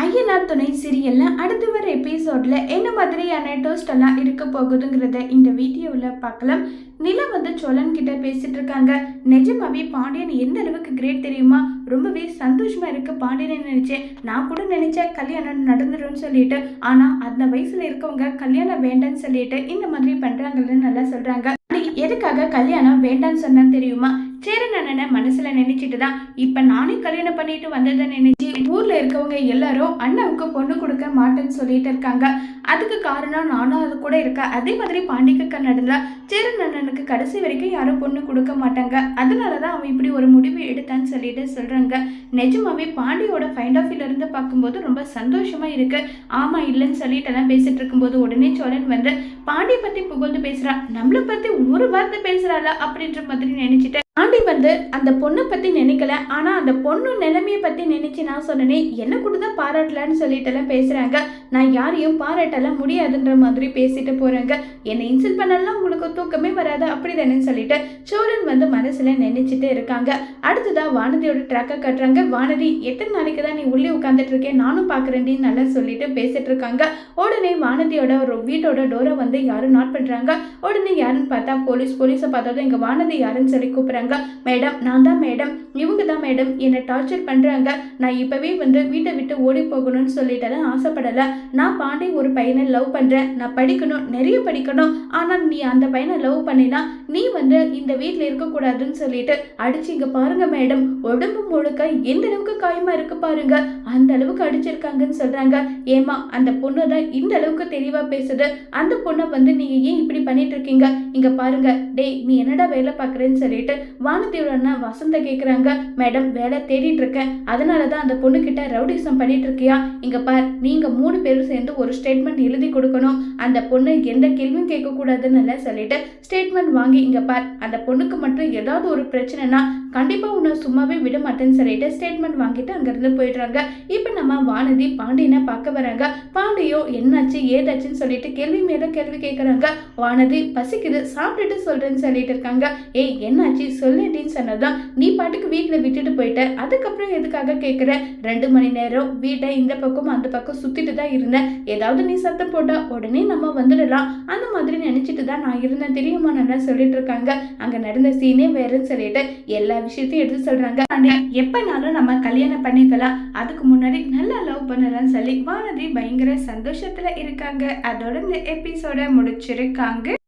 ஐயனார் துணை சீரியல்ல அடுத்து வர எபிசோட்ல என்ன மாதிரியான டோஸ்ட் எல்லாம் இருக்க போகுதுங்கிறத இந்த வீடியோவில் பார்க்கலாம். நிலா வந்து சோழன் கிட்ட பேசிட்டு இருக்காங்க. நிஜமாவே பாண்டியன் எந்த அளவுக்கு கிரேட் தெரியுமா? ரொம்பவே சந்தோஷமா இருக்க பாண்டியனை நினைச்சேன் நான் கூட நினைச்சேன் கல்யாணம் நடந்துடும் சொல்லிட்டு. ஆனா அந்த வயசுல இருக்கவங்க கல்யாணம் வேண்டாம்னு சொல்லிட்டு இந்த மாதிரி பண்றாங்கன்னு நல்லா சொல்றாங்க. எதுக்காக கல்யாணம் வேண்டாம்னு சொன்னேன்னு தெரியுமா? சேரன் அண்ணனை மனசுல நினைச்சிட்டு தான் இப்ப நானே கல்யாணம் பண்ணிட்டு வந்ததை நினைச்சு ஊர்ல இருக்கவங்க எல்லாரும் அண்ணாவுக்கு பொண்ணு கொடுக்க மாட்டேன்னு சொல்லிட்டு இருக்காங்க. அதுக்கு காரணம் நானும் அது கூட இருக்கேன். அதே மாதிரி பாண்டிக்கு நடந்தா சேரன் அண்ணனுக்கு கடைசி வரைக்கும் யாரும் பொண்ணு கொடுக்க மாட்டாங்க. அதனாலதான் அவன் இப்படி ஒரு முடிவு எடுத்தான்னு சொல்லிட்டு சொல்றாங்க. நிஜமாவே பாண்டியோட ஃபைண்ட் ஆஃப் இருந்து பார்க்கும்போது ரொம்ப சந்தோஷமா இருக்கு. ஆமா இல்லைன்னு சொல்லிட்டு எல்லாம் பேசிட்டு இருக்கும்போது உடனே சோழன் வந்து பாண்டி பத்தி புகழ்ந்து பேசுறான் நம்மளை பத்தி ஒரு வார்த்தை பேசுறாளா? அப்படின்ற மாதிரி நினைச்சிட்டு ஆண்டி வந்து அந்த பொண்ணை பற்றி நினைக்கல. ஆனால் அந்த பொண்ணு நிலைமையை பற்றி நினைச்சு நான் சொன்னேனே என்ன கூட தான் பாராட்டலான்னு சொல்லிட்டு எல்லாம் நான் யாரையும் பாராட்டலாம் முடியாதுன்ற மாதிரி பேசிட்டு போகிறாங்க என்னை இன்சல்ட் பண்ணலாம் உங்களுக்கு தூக்கமே வராது. அப்படிதானே சொல்லிட்டு சோழன் வந்து மனசில் நினைச்சிட்டு இருக்காங்க. அடுத்ததாக வானதியோட ட்ராக்கை கட்டுறாங்க. வானதி எத்தனை நாளைக்கு தான் நீ உள்ளே உட்காந்துட்டு இருக்கேன் நானும் பார்க்குறேன்டின்னு நல்லா சொல்லிட்டு பேசிட்டு இருக்காங்க. உடனே வானதியோட ஒரு வீட்டோட டோரை வந்து யாரும் நாட் பண்ணுறாங்க உடனே யாருன்னு பார்த்தா போலீஸ் போலீஸை பார்த்ததும் இங்கே வானதி யாருன்னு சொல்லி கூப்பிட்றாங்க. மேடம் நான் தான் மேடம். இவங்க தான் மேடம். என்னை டார்ச்சர் பண்ணுறாங்க நான் இப்போவே வந்து வீட்டை விட்டு ஓடி போகணும்னு சொல்லிட்டெல்லாம் ஆசைப்படலை. நான் பாண்டி ஒரு பையனை லவ் பண்ணுறேன் நான் படிக்கணும். நிறைய படிக்கணும். ஆனால் நீ அந்த பையனை லவ் பண்ணினா நீ வந்து இந்த வீட்டில் இருக்கக்கூடாதுன்னு சொல்லிட்டு அடிச்சு இங்கே பாருங்க மேடம். உடம்பு முழுக்க எந்த அளவுக்கு காயமா இருக்கு பாருங்க. அந்த அளவுக்கு அடிச்சிருக்காங்கன்னு சொல்றாங்க. ஏமா அந்த பொண்ணு தான் இந்த அளவுக்கு தெளிவா பேசுது. அந்த பொண்ணை வந்து நீங்க ஏன் இப்படி பண்ணிட்டு இருக்கீங்க? இங்க பாருங்க. டேய் நீ என்னடா வேலை பார்க்குறேன்னு சொல்லிட்டு வானதியோட அண்ணா வசந்த கேட்குறாங்க மேடம் வேலை தேடிட்டு இருக்கேன். அதனால தான் அந்த பொண்ணு கிட்ட ரவுடிசம் பண்ணிட்டு இருக்கியா? இங்க பார் நீங்க மூணு பேரும் சேர்ந்து ஒரு ஸ்டேட்மெண்ட் எழுதி கொடுக்கணும். அந்த பொண்ணு எந்த கேள்வியும் கேட்க கூடாதுன்னு சொல்லிட்டு ஸ்டேட்மெண்ட் வாங்கி இங்க பார் அந்த பொண்ணுக்கு மட்டும் ஏதாவது ஒரு பிரச்சனைனா கண்டிப்பா உன்னை சும்மாவே விட மாட்டேன்னு சொல்லிட்டு ஸ்டேட்மெண்ட் வாங்கிட்டு அங்கிருந்து போயிடுறாங்க. இப்போ நம்ம வானதி பாண்டியனை பார்க்க வராங்க. பாண்டியோ என்னாச்சு ஏதாச்சுன்னு சொல்லிட்டு கேள்வி மேலே கேள்வி கேட்குறாங்க வானதி பசிக்குது சாப்பிட்டுட்டு சொல்றேன்னு சொல்லிட்டு இருக்காங்க. ஏய் என்னாச்சு சொல்லிட்டின்னு சொன்னதான் நீ பாட்டுக்கு வீட்டில் விட்டுட்டு போயிட்ட. அதுக்கப்புறம் எதுக்காக கேட்குற ரெண்டு மணி நேரம் வீட்டை இந்த பக்கம் அந்த பக்கம் சுத்திட்டு தான் இருந்தேன். ஏதாவது நீ சத்தம் போட்டால் உடனே நம்ம வந்துடலாம். அந்த மாதிரி நினச்சிட்டு தான் நான் இருந்தேன். தெரியுமா நல்லா சொல்லிட்டு இருக்காங்க அங்க நடந்த சீனே வேறுன்னு சொல்லிட்டு எல்லா விஷயத்தையும் எடுத்து சொல்றாங்க. ஆனா எப்பனாலும் நம்ம கல்யாணம் பண்ணிக்கலாம் அதுக்கு முன்னாடி நல்லா லவ் பண்ணலாம்னு சொல்லி வானதி பயங்கர சந்தோஷத்துல இருக்காங்க. அதோட இந்த எபிசோட முடிச்சிருக்காங்க.